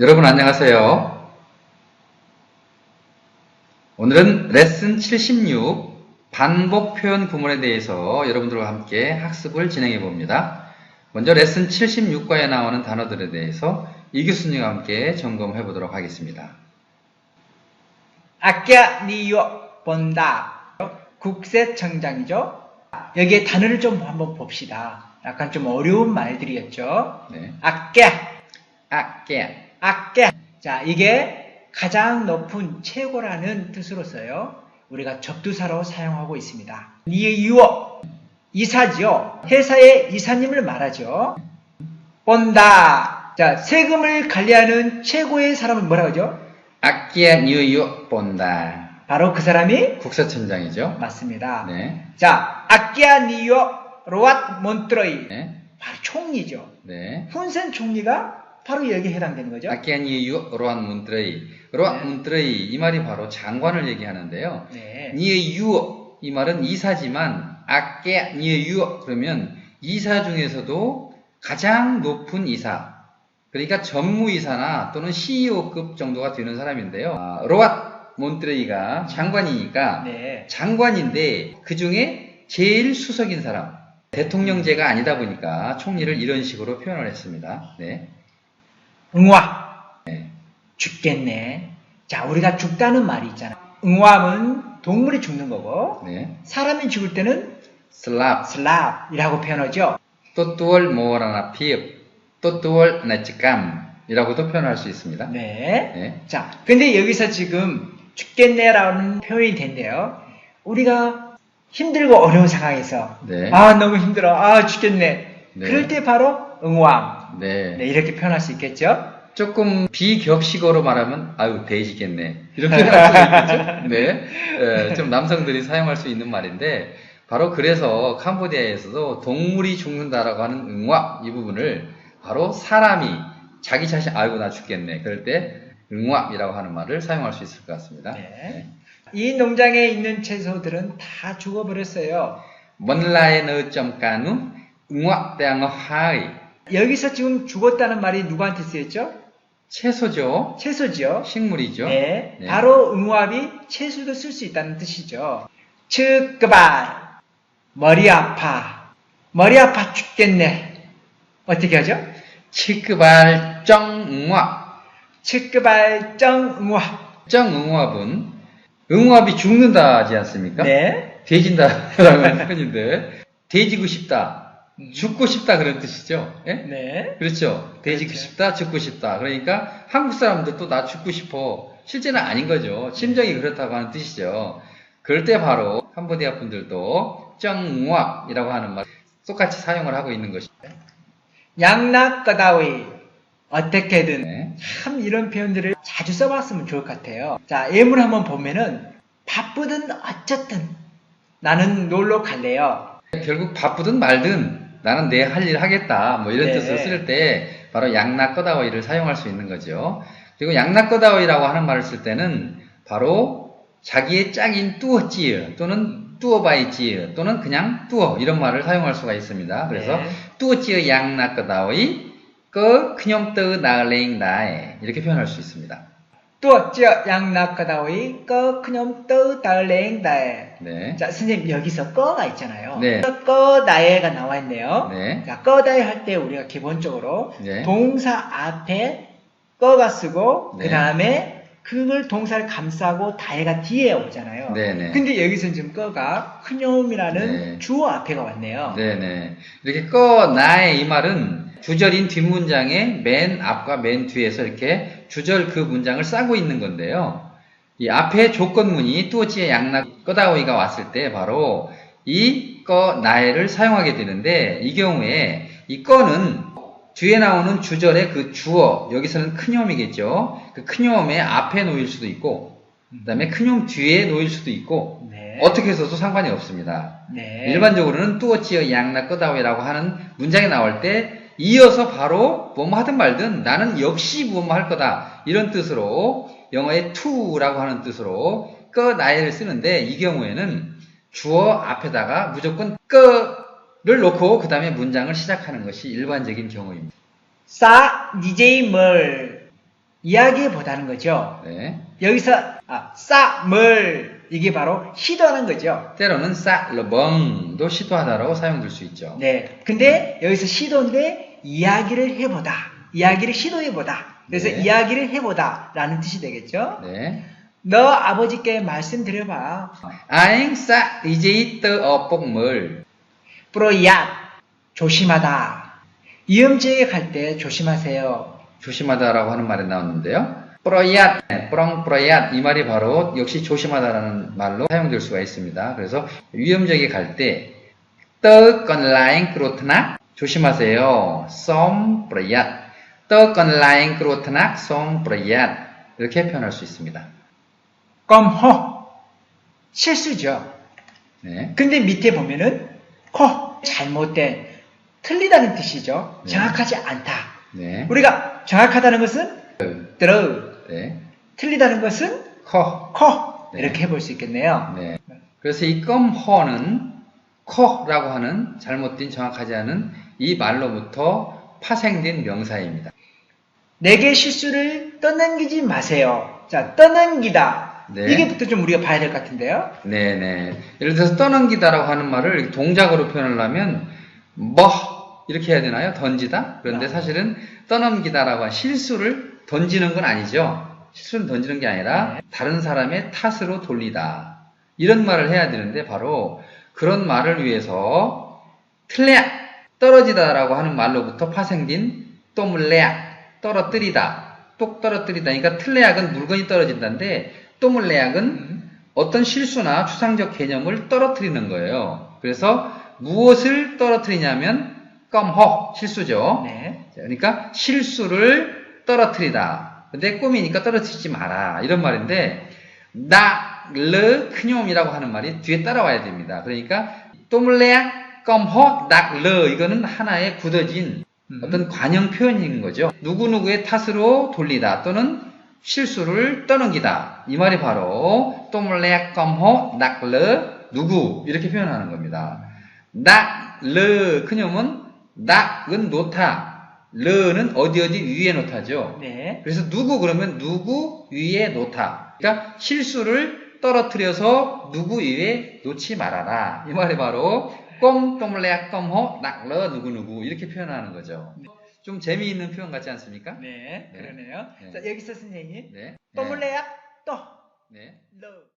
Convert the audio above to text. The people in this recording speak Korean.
여러분 안녕하세요. 오늘은 레슨 76 반복 표현 구문에 대해서 여러분들과 함께 학습을 진행해 봅니다. 먼저 레슨 76과에 나오는 단어들에 대해서 이 교수님과 함께 점검해 보도록 하겠습니다. 아껴 니요 본다. 국세청장이죠. 여기에 단어를 좀 한번 봅시다. 약간 좀 어려운 말들이었죠. 네. 아껴, 아껴, 아껴. 자, 이게 가장 높은 최고라는 뜻으로서요. 우리가 접두사로 사용하고 있습니다. 니유어 이사지요. 회사의 이사님을 말하죠. 본다. 자, 세금을 관리하는 최고의 사람은 뭐라고 하죠? 아끼야 뉴유 본다. 바로 그 사람이 국세청장이죠. 맞습니다. 네. 자, 아끼아 니요 로앗 몬트로이 네. 바로 총리죠. 네. 훈센 총리가 바로 여기에 해당되는 거죠. 뉴유 로안 문트레이. 로안 네. 문트레이 이 말이 바로 장관을 얘기하는데요. 네. 니의 유어 이 말은 이사지만 아깨 니의 유어 그러면 이사 중에서도 가장 높은 이사 그러니까 전무이사나 또는 CEO급 정도가 되는 사람인데요. 아, 로앗 몬트레이가 장관이니까 네. 장관인데 그 중에 제일 수석인 사람 대통령제가 아니다 보니까 총리를 이런 식으로 표현을 했습니다. 네. 응화. 네. 죽겠네. 자, 우리가 죽다는 말이 있잖아. 응화는 동물이 죽는 거고 네. 사람이 죽을 때는 슬랍 슬랍이라고 표현하죠. 또뚜얼 모어라나 피읍 또뚜얼 나치감이라고도 표현할 수 있습니다. 네. 네. 자, 근데 여기서 지금 죽겠네라는 표현이 된대요. 우리가 힘들고 어려운 상황에서 네. 아 너무 힘들어 아 죽겠네 네. 그럴 때 바로 응왕 네. 네, 이렇게 표현할 수 있겠죠 조금 비격식어로 말하면 아유 돼지겠네 이런 표현할 수도 있겠죠. 네, 에, 좀 남성들이 사용할 수 있는 말인데 바로 그래서 캄보디아에서도 동물이 죽는다라고 하는 응화 이 부분을 바로 사람이 자기 자신 아이고 나 죽겠네 그럴 때 응화이라고 하는 말을 사용할 수 있을 것 같습니다. 네. 이 농장에 있는 채소들은 다 죽어버렸어요 먼라에 넣점 까누 응화 대항어 하이 여기서 지금 죽었다는 말이 누구한테 쓰였죠? 채소죠. 채소지요 식물이죠. 네, 네. 바로 응화비 채소도 쓸 수 있다는 뜻이죠. 측그발 머리 아파. 머리 아파 죽겠네. 어떻게 하죠? 치크발 정응화 측그발 정응화 정응화분 응화비 죽는다 하지 않습니까? 네. 돼진다라는 표현인데 돼지고 싶다, 음. 죽고 싶다 그런 뜻이죠. 예? 네. 그렇죠. 돼지고 그렇죠. 싶다, 죽고 싶다. 그러니까 한국 사람들도 나 죽고 싶어. 실제는 아닌 거죠. 심정이 그렇다고 하는 뜻이죠. 그럴 때 바로 캄보디아 분들도 정응화이라고 하는 말 똑같이 사용을 하고 있는 것입니다. 양락거다위 어떻게든 네. 참 이런 표현들을 자주 써봤으면 좋을 것 같아요. 자 예문 한번 보면은 바쁘든 어쨌든 나는 놀러 갈래요. 결국 바쁘든 말든 나는 내 할 일 하겠다 뭐 이런 네. 뜻을 쓸 때 바로 양락거다오이를 사용할 수 있는 거죠. 그리고 양락거다오이라고 하는 말을 쓸 때는 바로 자기의 짝인 뚜어찌 또는 뚜어바이찌 또는 그냥 뚜어 이런 말을 사용할 수가 있습니다. 그래서 네. 뚜어찌의 양락거다오이 그 그냥 떠 나랭 나에 이렇게 표현할 수 있습니다. 또这 양락거다위 꺼 그냥 떠 달랭 다에 네. 자 선생님 여기서 꺼가 있잖아요. 네. 꺼 다에가 나와 있네요. 네. 자 꺼 다에 할 때 우리가 기본적으로 네. 동사 앞에 꺼가 쓰고 네. 그 다음에 그걸 동사를 감싸고 다해가 뒤에 오잖아요. 네네. 근데 여기서 지금 꺼가 크뇽이라는 네. 주어 앞에가 왔네요. 네네. 이렇게 꺼 나의 이 말은 주절인 뒷문장의 맨 앞과 맨 뒤에서 이렇게 주절 그 문장을 싸고 있는 건데요. 이 앞에 조건문이 뚜어지의 양락 꺼다오이가 왔을 때 바로 이꺼 나의를 사용하게 되는데 이 경우에 이 꺼는 뒤에 나오는 주절의 그 주어 여기서는 크뇽이겠죠. 그 크뇽의 앞에 놓일 수도 있고 그다음에 크뇽 뒤에 놓일 수도 있고 네. 어떻게 해서도 상관이 없습니다. 네. 일반적으로는 뚜어치어 양나 끄다웨라고 하는 문장이 나올 때 이어서 바로 뭐뭐 하든 말든 나는 역시 뭐뭐 할 거다 이런 뜻으로 영어의 to라고 하는 뜻으로 끄 나이를 쓰는데 이 경우에는 주어 앞에다가 무조건 끄를 놓고 그 다음에 문장을 시작하는 것이 일반적인 경우입니다. 싸 DJ 뭘 이야기해 보다는 거죠. 네. 여기서 아, 싸물 이게 바로 시도하는 거죠. 때로는 싸르벙도 시도하다라고 사용될 수 있죠. 네. 근데 여기서 시도인데 이야기를 해보다. 이야기를 시도해보다. 그래서 네. 이야기를 해보다 라는 뜻이 되겠죠. 네. 너 아버지께 말씀드려봐. 아잉 싸 이제이 떠 어뽕물. 프로야 조심하다. 위험지역에 갈 때 조심하세요. 조심하다라고 하는 말이 나왔는데요. 프로얏, 프렁 프로얏 이 말이 바로 역시 조심하다라는 말로 사용될 수가 있습니다. 그래서 위험지역에 갈 때 떠건 라인 크로트나 조심하세요. 쏨 프로얏 떠건 라인 크로트나 쏨 프로얏 이렇게 표현할 수 있습니다. 껌허 실수죠. 네. 근데 밑에 보면은 허 잘못된 틀리다는 뜻이죠. 네. 정확하지 않다. 네. 우리가 정확하다는 것은 들어 네. 틀리다는 것은 커. 커 네. 이렇게 해볼 수 있겠네요. 네. 그래서 이 껌허는 커라고 하는 잘못된 정확하지 않은 이 말로부터 파생된 명사입니다. 내게 실수를 떠넘기지 마세요. 자, 떠넘기다. 네. 이게부터 좀 우리가 봐야 될 것 같은데요. 네네. 예를 들어서 떠넘기다라고 하는 말을 동작으로 표현을 하면 뭐 이렇게 해야 되나요? 던지다? 그런데 아. 사실은 떠넘기다라고 한 실수를 던지는 건 아니죠. 실수는 던지는 게 아니라 네. 다른 사람의 탓으로 돌리다. 이런 말을 해야 되는데 바로 그런 말을 위해서 틀레야 떨어지다라고 하는 말로부터 파생된 또물레야 떨어뜨리다 똑 떨어뜨리다 그러니까 틀레약은 물건이 떨어진다인데 또물레약은 음. 어떤 실수나 추상적 개념을 떨어뜨리는 거예요. 그래서 무엇을 떨어뜨리냐면 껌허 실수죠. 네. 자, 그러니까 실수를 떨어뜨리다. 근데 꿈이니까 떨어뜨리지 마라. 이런 말인데 낙르 크뇽이라고 하는 말이 뒤에 따라와야 됩니다. 그러니까 또물레야 껌허 낙르 이거는 하나의 굳어진 음. 어떤 관형 표현인 거죠. 누구누구의 탓으로 돌리다 또는 실수를 떠넘기다. 이 말이 바로 또물레 껌호 낙르 누구 이렇게 표현하는 겁니다. 낙르 그녀은 낙은 놓다. 르는 어디 어디 위에 놓다죠. 네. 그래서 누구 그러면 누구 위에 놓다. 그러니까 실수를 떨어뜨려서 누구 위에 놓지 말아라. 이 말이 바로 꼼 또물레 껌호 낙르 누구 누구 이렇게 표현하는 거죠. 좀 재미있는 표현 같지 않습니까? 네. 네. 그러네요. 네. 자, 여기서 선생님. 네. 또 몰래야 또. 네. 러.